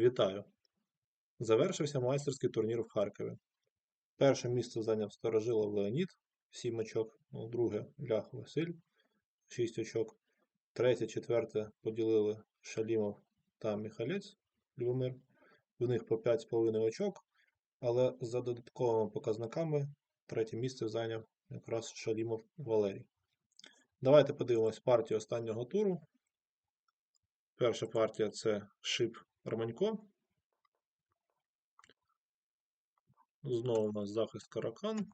Вітаю! Завершився майстерський турнір в Харкові. Перше місце зайняв Старожилов Леонід 7 очок, ну, друге Лях Василь 6 очок, третє, четверте поділили Шалімов та Міхалець Любомир. В них по 5,5 очок, але за додатковими показниками третє місце зайняв якраз Шалімов Валерій. Давайте подивимось партію останнього туру. Перша партія це Шип Романько. Знову у нас захист Каракан.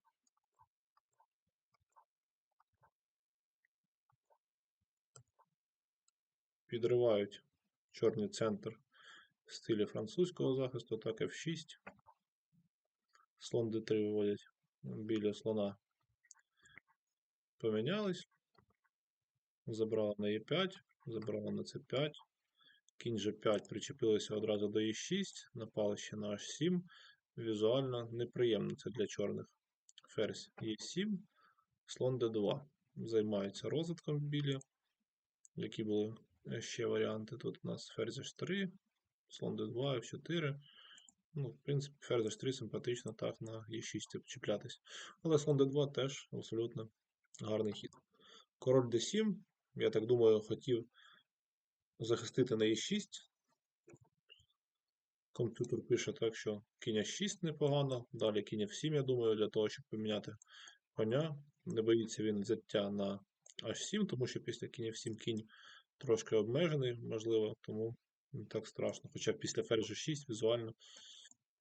Підривають чорний центр в стилі французького захисту, так F6. Слон D3 виводять біля слона. Помінялись. Забрала на E5, забрала на C5. Кінь G5 причепилися одразу до E6, напали ще на H7. Візуально неприємно це для чорних. Ферзь E7, слон D2. Займаються розвитком білі. Які були ще варіанти? Тут у нас ферзь H3, слон D2, F4. Ну, в принципі, ферзь H3 симпатично так на E6 чіплятись. Але слон D2 теж абсолютно гарний хід. Король D7, я так думаю, хотів захистити на E6. Комп'ютер пише так, що кінь 6 непогано. Далі кінь F7, я думаю, для того, щоб поміняти коня. Не боїться він взяття на H7, тому що після кінь F7 кінь трошки обмежений, можливо, тому не так страшно. Хоча після ферзь 6 візуально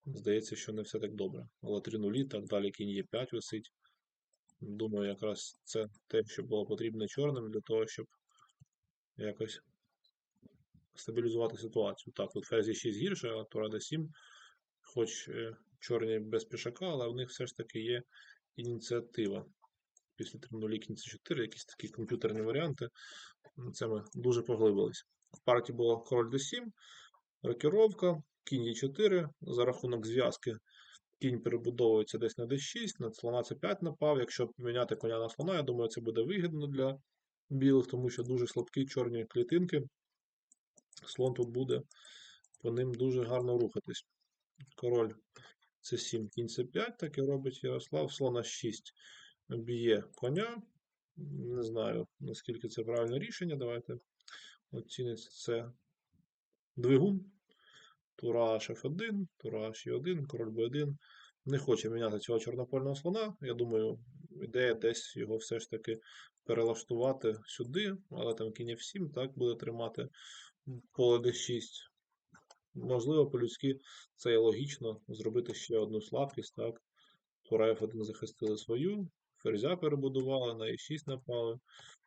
здається, що не все так добре. Але 3 нулі, так далі кінь Е5 висить. Думаю, якраз це те, що було потрібно чорним для того, щоб якось стабілізувати ситуацію. Так, тут ферзі 6 гірше, а тура d7, хоч е, чорні без пішака, але в них все ж таки є ініціатива. Після 3 нулі кінь 4 якісь такі комп'ютерні варіанти. Це ми дуже поглибились. В партії було король d7, рокіровка, кінь e4, за рахунок зв'язки. Кінь перебудовується десь на d6, на слона c5 напав. Якщо поміняти коня на слона, я думаю, це буде вигідно для білих, тому що дуже слабкі чорні клітинки слон тут буде по ним дуже гарно рухатись. Король С7, кінь С5, так і робить Ярослав. Слона 6 б'є коня. Не знаю, наскільки це правильне рішення. Давайте оціниться це двигун. Тура F1, Тура H1, король B1. Не хоче міняти цього чорнопольного слона. Я думаю, ідея десь його все ж таки перелаштувати сюди, але там кінь F7 так буде тримати поле d6. Можливо, по-людськи це є логічно зробити ще одну слабкість. так. Тура F1 захистили свою, ферзя перебудували, на e6 напали,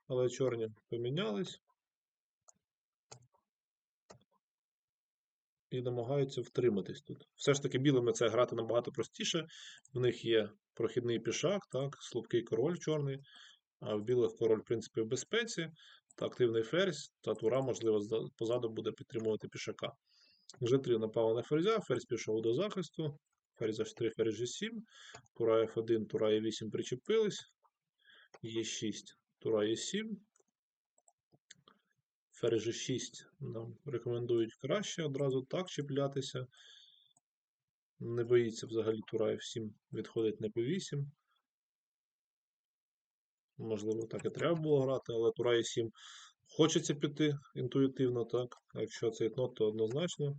але чорні помінялись і намагаються втриматись тут. Все ж таки, білими це грати набагато простіше. В них є прохідний пішак, так, слабкий король чорний, а в білих король, в принципі, в безпеці та активний ферзь, та тура, можливо, позаду буде підтримувати пішака. G3 напала на ферзя, ферзь пішов до захисту, ферзь H3, ферзь G7, тура F1, тура E8 причепились, Е6, тура Е7. Ферзь G6 нам рекомендують краще одразу так чіплятися. Не боїться взагалі тура F7 відходить на P8. Можливо, так і треба було грати, але тура e 7 хочеться піти інтуїтивно, так. А якщо це нот, то однозначно.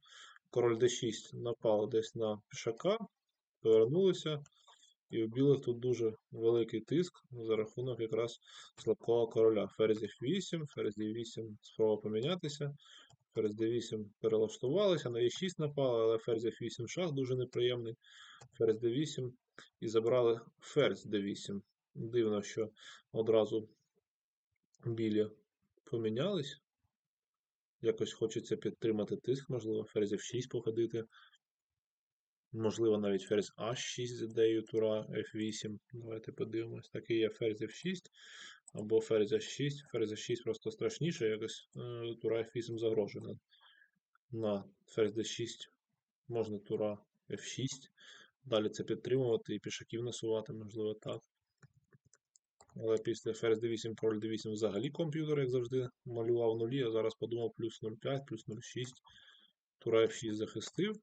Король d6 напав десь на пішака, повернулися. І у білих тут дуже великий тиск за рахунок якраз слабкого короля. Ферзь F8, ферзь D8 спроба помінятися. Ферзь D8 перелаштувалися, на E6 напали, але ферзь F8 шах дуже неприємний. Ферзь D8 і забрали ферзь D8. Дивно, що одразу білі помінялись. Якось хочеться підтримати тиск, можливо, ферзь F6 походити. Можливо, навіть ферзь H6 з ідеєю тура F8. Давайте подивимось. Такий є ферзь F6 або ферзь H6. Ферзь H6 просто страшніше, якось е, тура F8 загрожує. На, на ферзь D6 можна тура F6. Далі це підтримувати і пішаків насувати, можливо, так. Але після ферзь d8, король d8 взагалі комп'ютер, як завжди, малював нулі, а зараз подумав плюс 0,5, плюс 0,6. Тура F6 захистив.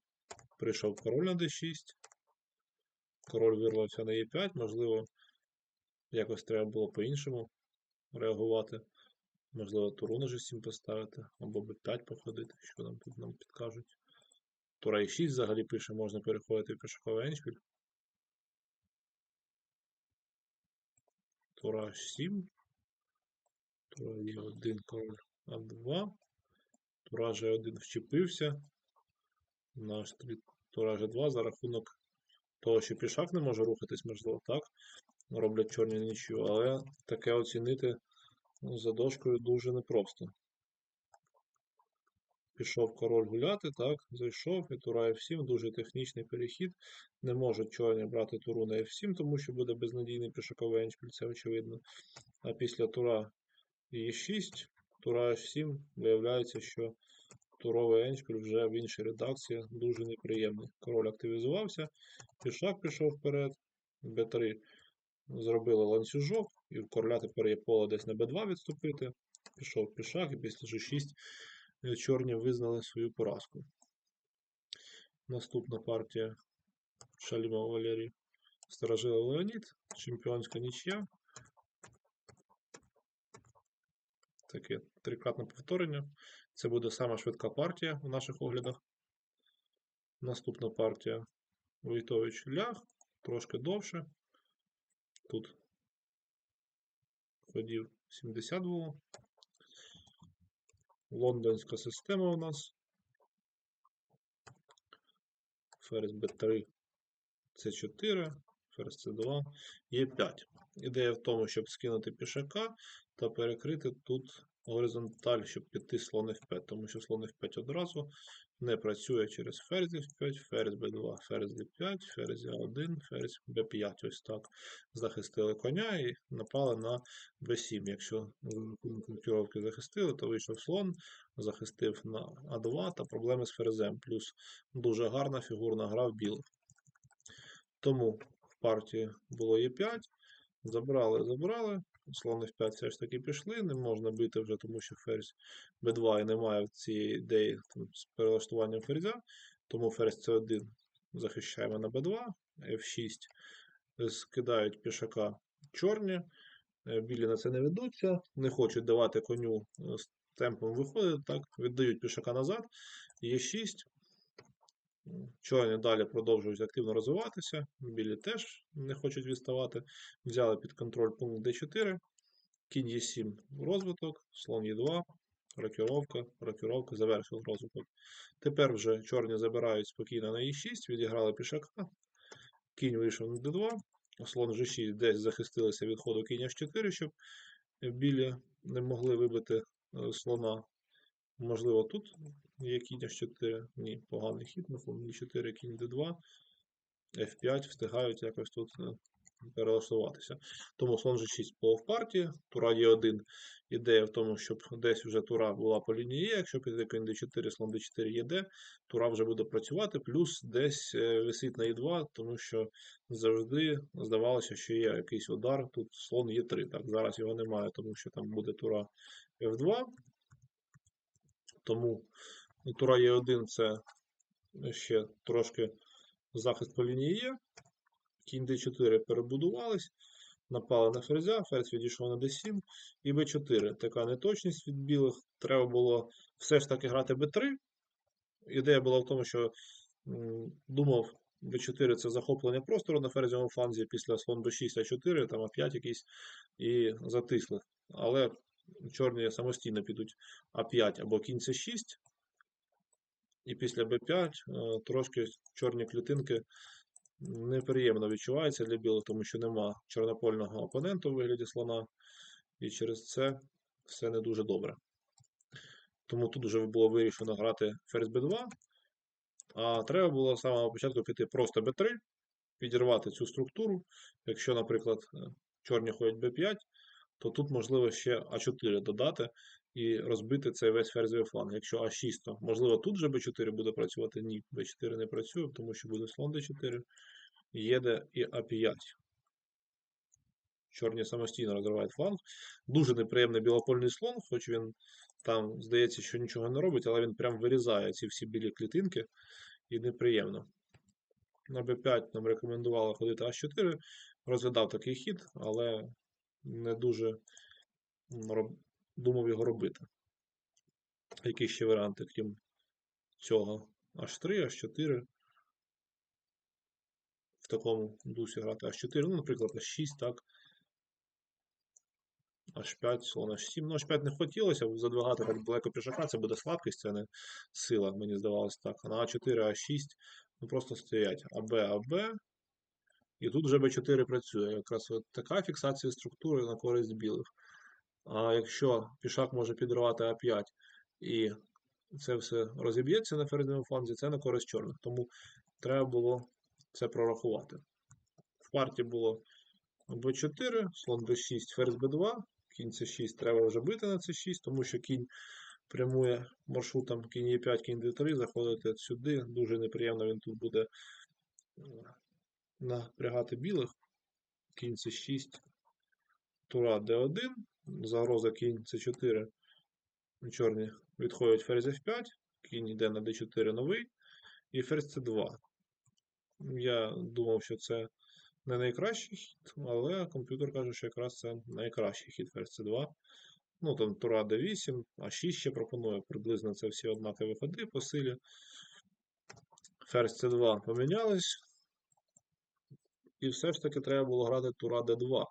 Прийшов король на D6. Король вирвався на E5. Можливо, якось треба було по-іншому реагувати. Можливо, туру на G7 поставити, або B5 походити, що нам тут нам підкажуть. Тура E6 взагалі пише, можна переходити в пішоховий еншпіль. Тура H7. Тура Е1, король А2. Тура Ж1 вчепився. Наш Тура Ж2 за рахунок того, що пішак не може рухатись, можливо, так. Роблять чорні нічю, але таке оцінити ну, за дошкою дуже непросто. Пішов король гуляти, так, зайшов, і тура F7, дуже технічний перехід. Не можуть чорні брати туру на F7, тому що буде безнадійний пішаковий еншпіль, це очевидно. А після тура E6, тура H7, виявляється, що туровий еншпіль вже в іншій редакції дуже неприємний. Король активізувався, пішак пішов вперед, b3 зробили ланцюжок, і в короля тепер є поле десь на b2 відступити. Пішов пішак, і після g6 е, чорні визнали свою поразку. Наступна партія Шалімов Валерій. Старожила Леонід, чемпіонська нічия. Таке трикратне повторення. Це буде сама швидка партія у наших оглядах. Наступна партія Войтович Лях, трошки довше. Тут ходів 70 було. Лондонська система у нас. Ферзь B3, C4, ферзь C2, Е5. Ідея в тому, щоб скинути пішака та перекрити тут горизонталь, щоб піти слон F5, тому що слон F5 одразу не працює через ферзь F5, ферзь B2, ферзь D5, ферзь A1, ферзь B5. Ось так. Захистили коня і напали на B7. Якщо коректировки захистили, то вийшов слон, захистив на А2 та проблеми з ферзем. Плюс дуже гарна фігурна гра в білих. Тому в партії було Е5. Забрали, забрали. Слон F5 все ж таки пішли, не можна бити вже, тому що ферзь B2 і немає цієї ідеї там, з перелаштуванням ферзя. Тому ферзь C1 захищаємо на B2, F6 скидають пішака чорні, е, білі на це не ведуться, не хочуть давати коню е, з темпом виходити, так, віддають пішака назад, Е6. Чорні далі продовжують активно розвиватися, білі теж не хочуть відставати. Взяли під контроль пункт D4, кінь Е7 розвиток, слон Е2, рокіровка, рокіровка, завершив розвиток. Тепер вже чорні забирають спокійно на Е6, відіграли пішака, кінь вийшов на D2, слон G6 десь захистилися від ходу кінь H4, щоб білі не могли вибити е, слона. Можливо, тут є кінь H4. Ні, поганий хід на фон D4, кінь D2, F5 встигають якось тут е, перелаштуватися. Тому слон G6 по в партії, тура Е1. Ідея в тому, щоб десь вже тура була по лінії Е, якщо піде кінь D4, слон D4 ЄД, тура вже буде працювати, плюс десь е, висить на Е2, тому що завжди здавалося, що є якийсь удар. Тут слон Е3. Так, зараз його немає, тому що там буде тура F2. Тому тура Е1 це ще трошки захист по лінії Е. Кінь d4 перебудувались, напали на ферзя, ферзь відійшов на d7 і b4. Така неточність від білих. Треба було все ж таки грати b3. Ідея була в тому, що думав, b4 це захоплення простору на ферзовому фланзі після слон b6, а4, там а5 якийсь, і затисли. Але чорні самостійно підуть а5 або кінь c6. І після b5 е, трошки чорні клітинки неприємно відчувається для білих, тому що нема чорнопольного опоненту у вигляді слона, і через це все не дуже добре. Тому тут вже було вирішено грати ферзь b2, а треба було з самого початку піти просто b3, підірвати цю структуру. Якщо, наприклад, чорні ходять b5, то тут можливо ще А4 додати і розбити цей весь ферзовий фланг. Якщо А6, то можливо тут же Б4 буде працювати. Ні, Б4 не працює, тому що буде слон Д4, єде і А5. Чорні самостійно розривають фланг. Дуже неприємний білопольний слон, хоч він Там здається, що нічого не робить, але він прям вирізає ці всі білі клітинки і неприємно. На b5 нам рекомендували ходити А4. Розглядав такий хід, але не дуже думав його робити. Які ще варіанти, крім цього? H3, H4. В такому дусі грати H4, ну, наприклад, H6, так. H5, слон H7. Ну, H5 не хотілося задвигати так далеко пішака, це буде слабкість, це не сила, мені здавалося так. А на А4, А6, ну просто стоять АБ, АБ. І тут вже Б4 працює. Якраз от така фіксація структури на користь білих. А якщо пішак може підривати А5 і це все розіб'ється на передньому фланзі, це на користь чорних. Тому треба було це прорахувати. В партії було Б4, слон Б6, ферзь Б2, кінь С6 треба вже бити на С6, тому що кінь прямує маршрутом кінь Е5, кінь Д3, заходити сюди. Дуже неприємно він тут буде напрягати білих. Кінь С6, Тура Д1, загроза кінь С4. Чорні відходять ферзь F5, кінь йде на D4 новий і ферзь C2. Я думав, що це не найкращий хід, але комп'ютер каже, що якраз це найкращий хід ферзь C2. Ну, там Тура D8, а 6 ще пропонує. Приблизно це всі однакові ходи по силі. Ферзь C2 помінялись. І все ж таки треба було грати Тура D2.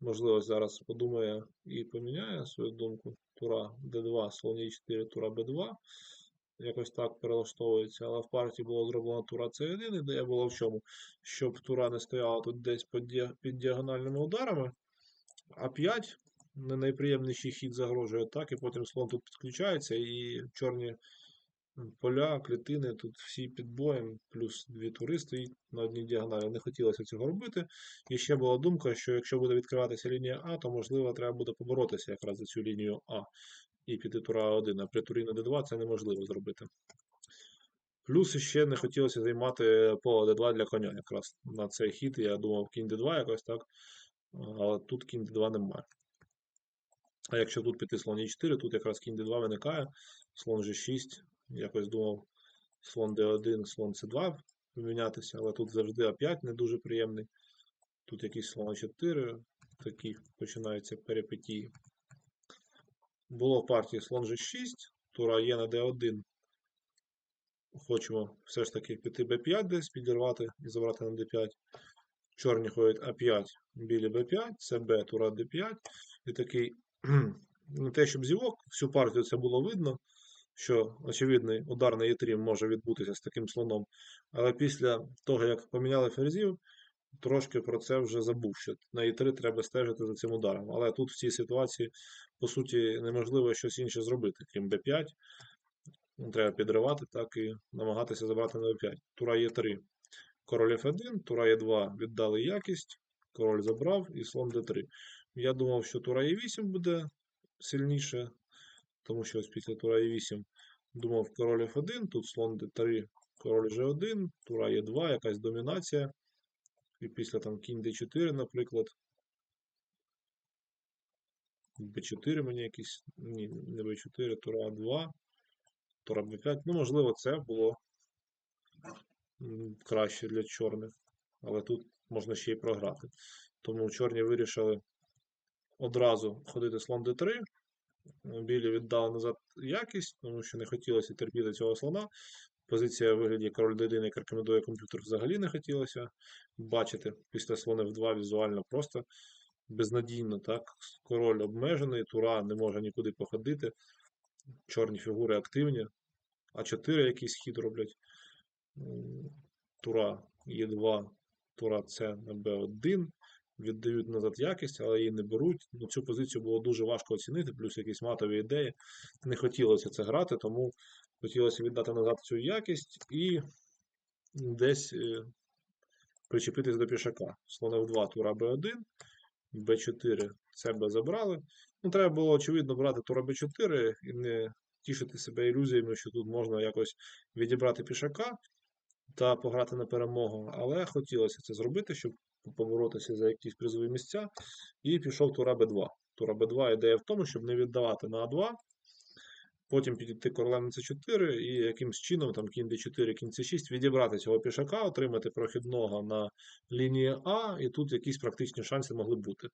Можливо, зараз подумає і поміняє свою думку. Тура D2, слон E4, Тура B2. Якось так перелаштовується, але в партії було зроблено Тура C1, ідея була в чому? Щоб Тура не стояла тут десь під, діа- під діагональними ударами, а 5 не найприємніший хід загрожує так, і потім слон тут підключається, і чорні поля, клітини тут всі під боєм, плюс дві тури стоїть на одній діагоналі. Не хотілося цього робити. І ще була думка, що якщо буде відкриватися лінія А, то можливо треба буде поборотися якраз за цю лінію А і піти тура 1, а при турі на d2 це неможливо зробити. Плюс ще не хотілося займати поле d2 для коня якраз на цей хід. Я думав кінь d2 якось так, але тут кінь d2 немає. А якщо тут піти слон e4, тут якраз кінь d2 виникає, слон g6, якось думав слон d1, слон c2 помінятися, але тут завжди a5 не дуже приємний. Тут якийсь слон a4, такі починаються перипетії. Було в партії слон G6, тура є на D1. Хочемо все ж таки піти B5 десь, підірвати і забрати на D5. Чорні ходять А5, білі B5, це Б, тура D5. І такий, не те, щоб зівок, всю партію це було видно, що очевидний удар на Е3 може відбутися з таким слоном. Але після того, як поміняли ферзів, трошки про це вже забув, що на Е3 треба стежити за цим ударом. Але тут в цій ситуації, по суті, неможливо щось інше зробити, крім Б5. Ну, Треба підривати, так і намагатися забрати на Б5. Тура Е3. Король F1, Тура Е2 віддали якість, король забрав і слон Д3. Я думав, що Тура Е8 буде сильніше, тому що ось після Тура Е8 думав король F1, тут слон Д3, король G1, Тура Е2, якась домінація. І після там кінь d4, наприклад. b4 мені якийсь. Ні, не b4, тура 2, тура b5. Ну, можливо, це було краще для чорних. Але тут можна ще й програти. Тому чорні вирішили одразу ходити слон d3. Білі віддали назад якість, тому що не хотілося терпіти цього слона. Позиція в вигляді король d1, як рекомендує комп'ютер, взагалі не хотілося бачити після слона f2 візуально просто безнадійно. так? Король обмежений, тура не може нікуди походити. Чорні фігури активні. А4 якийсь хід роблять. Тура Е2, тура С на Б1. Віддають назад якість, але її не беруть. Ну, Цю позицію було дуже важко оцінити, плюс якісь матові ідеї. Не хотілося це грати, тому хотілося віддати назад цю якість і десь е, причепитись до пішака. Слон F2, тура B1, B4 себе забрали. Ну, треба було, очевидно, брати тура B4 і не тішити себе ілюзіями, що тут можна якось відібрати пішака та пограти на перемогу. Але хотілося це зробити, щоб поборотися за якісь призові місця. І пішов тура B2. Тура B2 ідея в тому, щоб не віддавати на А2, потім підійти королем на c4 і якимсь чином, там кінь d4, кінь c6, відібрати цього пішака, отримати прохідного на лінії А, і тут якісь практичні шанси могли бути.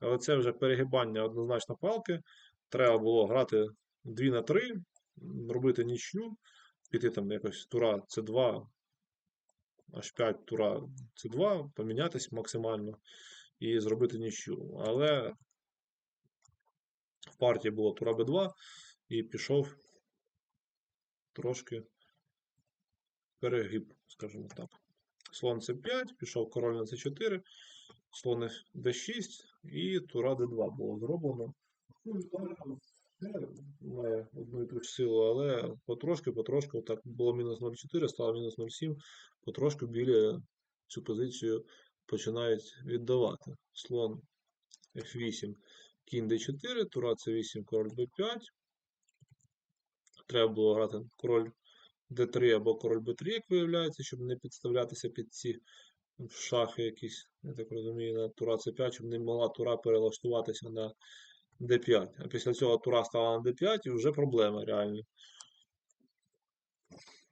Але це вже перегибання однозначно палки. Треба було грати 2 на 3, робити нічю, піти там якось тура c2, h5, тура c2, помінятись максимально і зробити нічю. Але в партії було тура b2 і пішов трошки перегиб, скажімо так. Слон c5, пішов король на c4, слон d6 і тура d2 було зроблено. Має одну і ту ж силу, але потрошки, потрошки, так було мінус 0,4, стало мінус 0,7, потрошки білі цю позицію починають віддавати. Слон F8, кінь D4, тура C8, король B5. Треба було грати король D3 або король B3, як виявляється, щоб не підставлятися під ці шахи якісь, я так розумію, на тура C5, щоб не могла тура перелаштуватися на D5. А після цього тура стала на D5 і вже проблема реальні.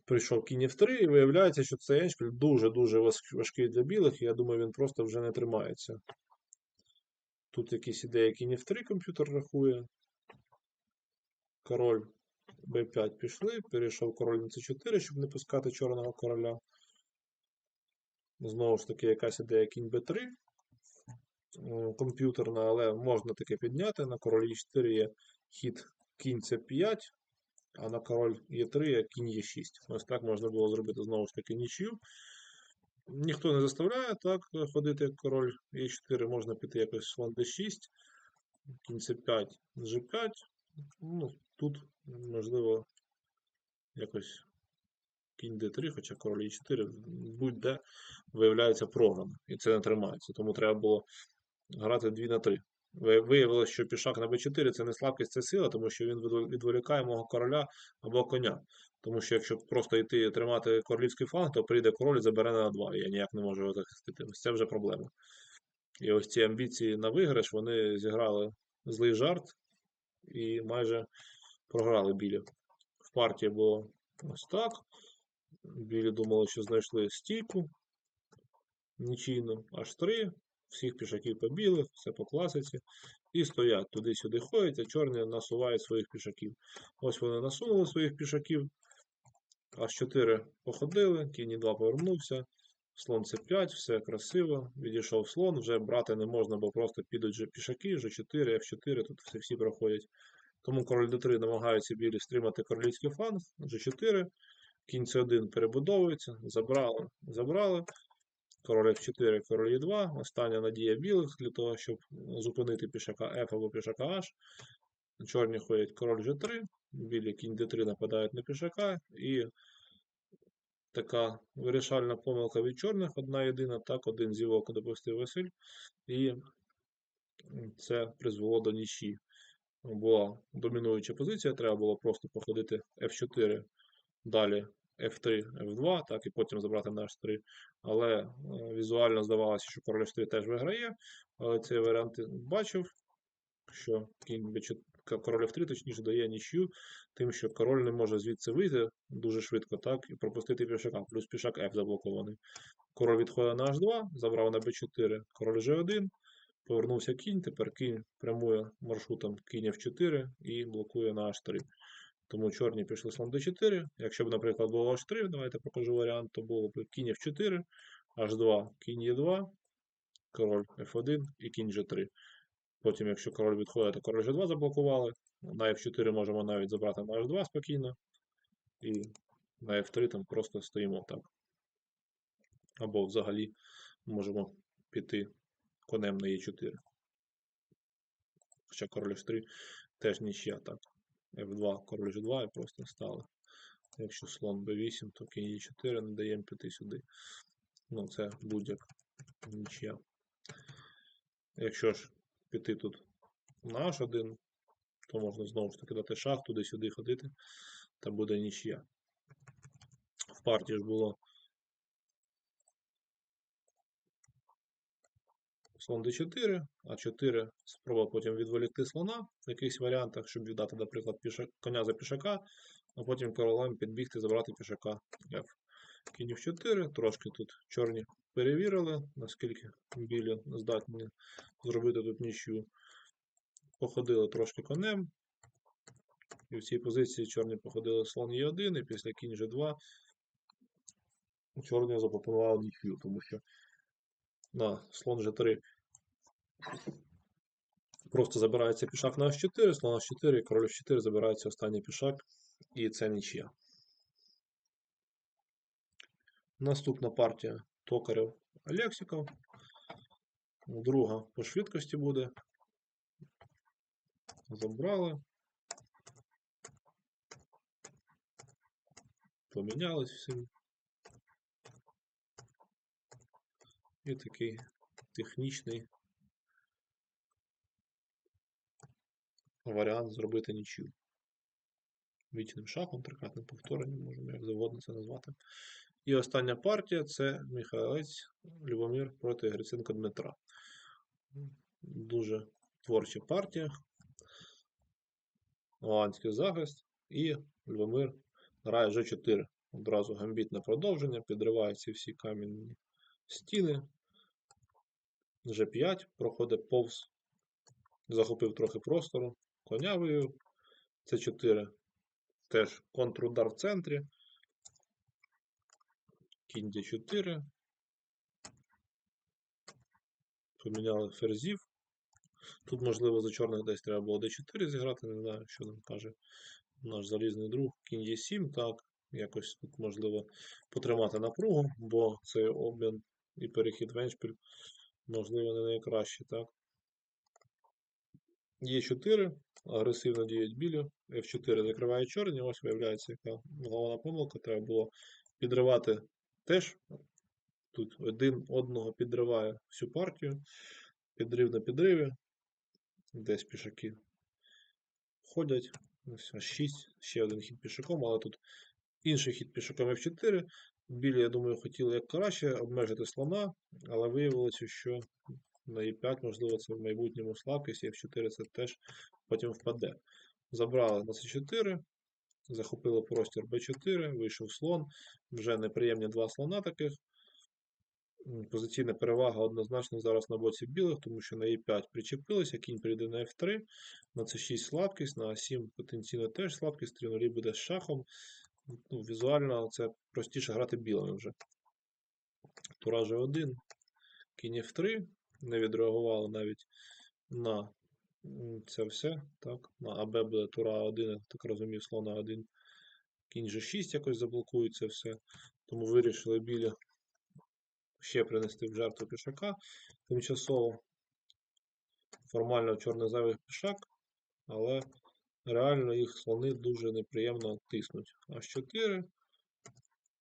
Прийшов кінь F3 і виявляється, що цей еншпіль дуже-дуже важкий для білих, і я думаю, він просто вже не тримається. Тут якісь ідеї кінь F3 комп'ютер рахує. Король B5 пішли, перейшов король на C4, щоб не пускати чорного короля. Знову ж таки, якась ідея кінь B3 е, комп'ютерна, але можна таке підняти. На король E4 є хід кінь C5, а на король Е3 є кінь Е6. Ось так можна було зробити знову ж таки нічю. Ніхто не заставляє так ходити як король Е4, можна піти якось слон D6, кінь С5, G5. Ну, Тут, можливо, якось кінь D3, хоча король Е4 будь-де виявляється програми. І це не тримається. Тому треба було грати 2 на 3. Виявилося, що пішак на b4 це не слабкість, це сила, тому що він відволікає мого короля або коня. Тому що якщо просто йти і тримати королівський фланг, то прийде король і забере на 2, і я ніяк не можу його захистити. Ось це вже проблема. І ось ці амбіції на виграш вони зіграли злий жарт і майже програли білі. В партії було ось так. Білі думали, що знайшли стійку нічийно, аж 3 всіх пішаків по все по класиці. І стоять туди-сюди ходять, а чорні насувають своїх пішаків. Ось вони насунули своїх пішаків. Аж 4 походили, кінь 2 повернувся. Слон С5, все красиво. Відійшов слон, вже брати не можна, бо просто підуть пішаки, G4, F4, тут все всі проходять. Тому король d3 намагаються білі стримати королівський фланг, G4, кінь С1 перебудовується, забрали, забрали. Король F4, король E2. Остання надія білих для того, щоб зупинити пішака F або пішака H. Чорні ходять король G3, білі кінь D3 нападають на пішака. І така вирішальна помилка від чорних, одна єдина, так, один зівок допустив Василь. І це призвело до нічі. Була домінуюча позиція, треба було просто походити F4 далі F3, F2, так, і потім забрати на H3. Але е, візуально здавалося, що король H3 теж виграє. Але цей варіант бачив, що кінь B4, король F3, точніше, дає нічю, тим, що король не може звідси вийти дуже швидко, так, і пропустити пішака, плюс пішак F заблокований. Король відходить на H2, забрав на B4, король G1. Повернувся кінь, тепер кінь прямує маршрутом кінь F4 і блокує на H3. Тому чорні пішли слон d4. Якщо б, наприклад, було h3, давайте покажу варіант, то було б кінь f4, h2, кінь e2, король f1 і кінь g3. Потім, якщо король відходить, то король g2 заблокували. На f4 можемо навіть забрати на h2 спокійно. І на f3 там просто стоїмо так. Або взагалі можемо піти конем на e4. Хоча король h3 теж нічия так. F2, король G2 і просто стали. Якщо слон B8, то кінь E4 не даємо піти сюди. Ну, це будь-як нічия. Якщо ж піти тут на H1, то можна знову ж таки дати шах, туди-сюди ходити, та буде нічия. В партії ж було слон d4, а 4 спроба потім відволікти слона в якихось варіантах, щоб віддати, наприклад, піша, коня за пішака, а потім королем підбігти, забрати пішака F. Кінь в 4, трошки тут чорні перевірили, наскільки білі здатні зробити тут нічю. Походили трошки конем. І в цій позиції чорні походили слон Е1, і після кінь G2 чорні запропонували нічю, тому що на слон G3 просто забирається пішак на H4, слон H4, король H4 забирається останній пішак, і це нічия. Наступна партія Токарев Алексіков. Друга по швидкості буде. Забрали. Помінялись всім. І такий технічний варіант зробити нічию. Вічним шахом, трикратним повторенням, можемо як завгодно це назвати. І остання партія це Михайлець Любомир проти Гриценка Дмитра. Дуже творча партія. Голландський захист. І Любомир грає G4. Одразу гамбітне продовження, підриваються всі камінні стіни. G5 проходить повз, захопив трохи простору, коня вивів. С4 теж контрудар в центрі. Кінь D4. Поміняли ферзів. Тут, можливо, за чорних десь треба було D4 зіграти, не знаю, що нам каже наш залізний друг. Кінь Е7, так. Якось тут можливо потримати напругу, бо цей обмін і перехід в еншпіль, можливо, не найкращий, так. Е4, агресивно діють білі, F4 закриває чорні, ось виявляється, яка головна помилка, треба було підривати теж. Тут один одного підриває всю партію, підрив на підриві, десь пішаки ходять. Ось аж 6, ще один хід пішаком, але тут інший хід пішаком F4. Білі, я думаю, хотіли як краще обмежити слона, але виявилося, що на E5, можливо, це в майбутньому слабкість, і F4 це теж потім впаде. Забрали на C4, захопили простір B4, вийшов слон. Вже неприємні два слона таких. Позиційна перевага однозначно зараз на боці білих, тому що на E5 причепилися, кінь прийде на F3, на C6 слабкість, на A7 потенційно теж слабкість, 3 буде з шахом. Ну, Візуально це простіше грати білими вже. Тура G1, кінь F3, не відреагували навіть на це все. так, На АБ буде тура 1, я так розумію, слона 1. Кінь G6 якось заблокує це все. Тому вирішили білі ще принести в жертву пішака. Тимчасово формально чорний зайвий пішак, але реально їх слони дуже неприємно тиснуть. H4.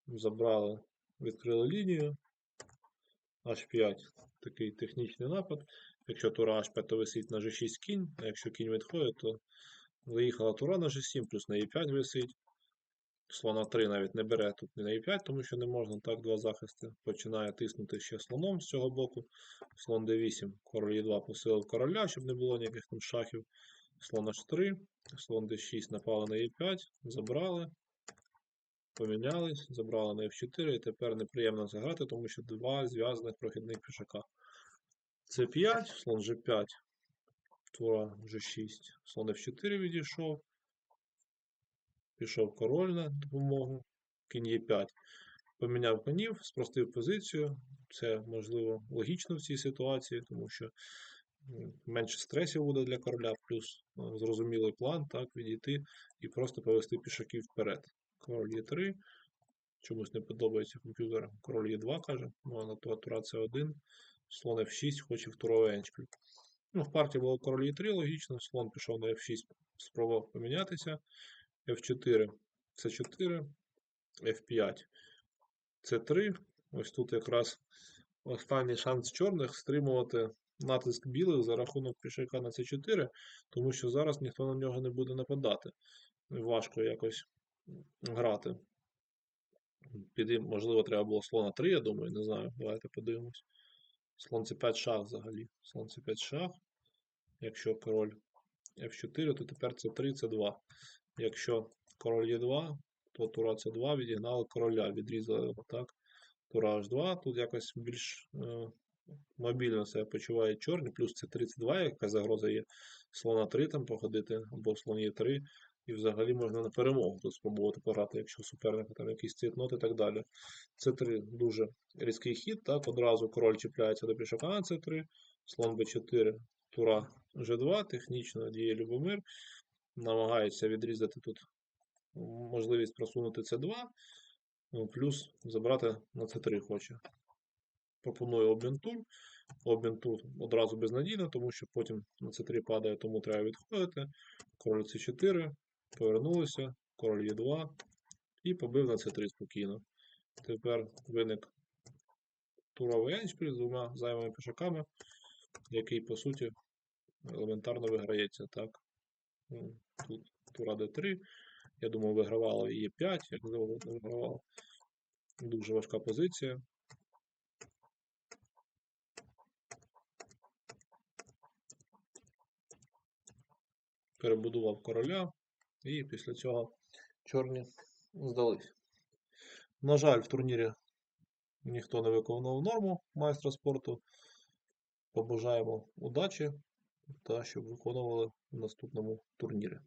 Забрали, відкрили лінію. H5 такий технічний напад. Якщо тура H5, то висить на G6 кінь, а якщо кінь відходить, то заїхала тура на G7, плюс на E5 висить. Слона 3 навіть не бере тут не на E5, тому що не можна так два захисти. Починає тиснути ще слоном з цього боку. Слон D8, король E2 посилив короля, щоб не було ніяких там шахів. Слон H3, слон D6 напали на E5, забрали. Помінялись, забрали на F4 і тепер неприємно заграти, тому що два зв'язаних прохідних пішака. С5, слон G5, тура G6, слон F4 відійшов. Пішов король на допомогу. Кінь Е5. Поміняв конів, спростив позицію. Це, можливо, логічно в цій ситуації, тому що менше стресів буде для короля, плюс ну, зрозумілий план, так, відійти і просто повести пішаків вперед. Король Е3. Чомусь не подобається комп'ютерам. Король Е2 каже, ну а на то тура С1, слон F6, хоче второго еншпіль. Ну, в партії було король Е3, логічно, слон пішов на F6, спробував помінятися. F4, C4, F5, C3. Ось тут якраз останній шанс чорних стримувати натиск білих за рахунок пішака на C4, тому що зараз ніхто на нього не буде нападати. Важко якось грати. Піди, можливо, треба було слона 3, я думаю, не знаю. Давайте подивимось. Слон c5 шах взагалі. Слон c5 шах. Якщо король f4, то тепер c3, c2. Якщо король e2, то тура c2 відігнали короля, відрізали його так. Тура h2. Тут якось більш е, мобільно себе почувають чорні, плюс це 32, яка загроза є. Слона 3 там походити, або слон є 3. І взагалі можна на перемогу тут спробувати пограти, якщо суперника там якийсь цитнот і так далі. Це3 дуже різкий хід, так, одразу король чіпляється до пішака на c3, слон b4, тура g2, технічно діє Любомир, намагається відрізати тут можливість просунути c2, ну, плюс забрати на c3 хоче. Пропоную обмін тур. Обмін тут одразу безнадійно, тому що потім на c3 падає, тому треба відходити. Король c4, повернулися, король e2 і побив на c3 спокійно. Тепер виник туровий еншпіль з двома зайвими пішаками, який, по суті, елементарно виграється. Так. Ну, Тут тура d3. Я думаю, вигравала і e5, як вигравала. Дуже важка позиція. Перебудував короля, і після цього чорні здались. На жаль, в турнірі ніхто не виконував норму майстра спорту. Побажаємо удачі та щоб виконували в наступному турнірі.